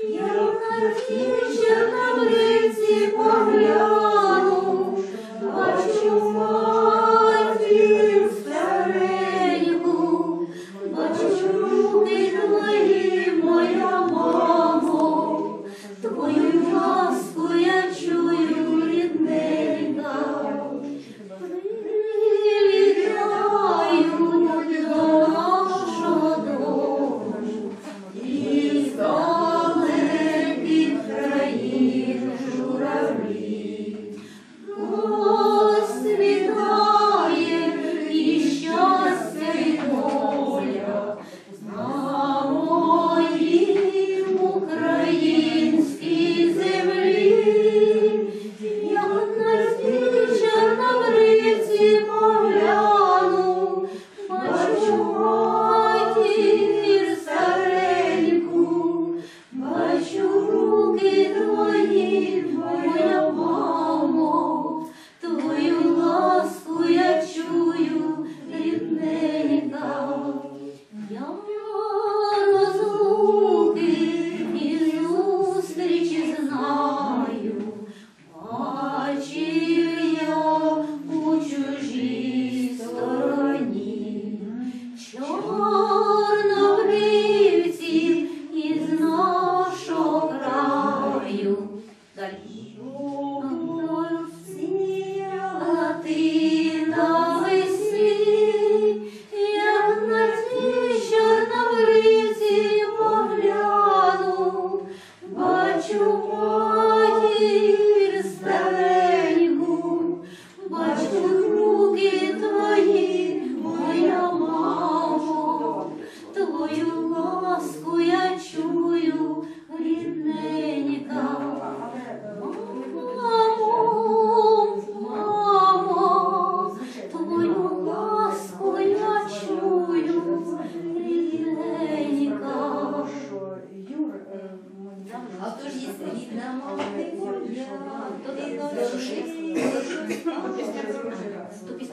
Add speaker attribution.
Speaker 1: Як на тім ще в погляну, бачу матір старе. Пісня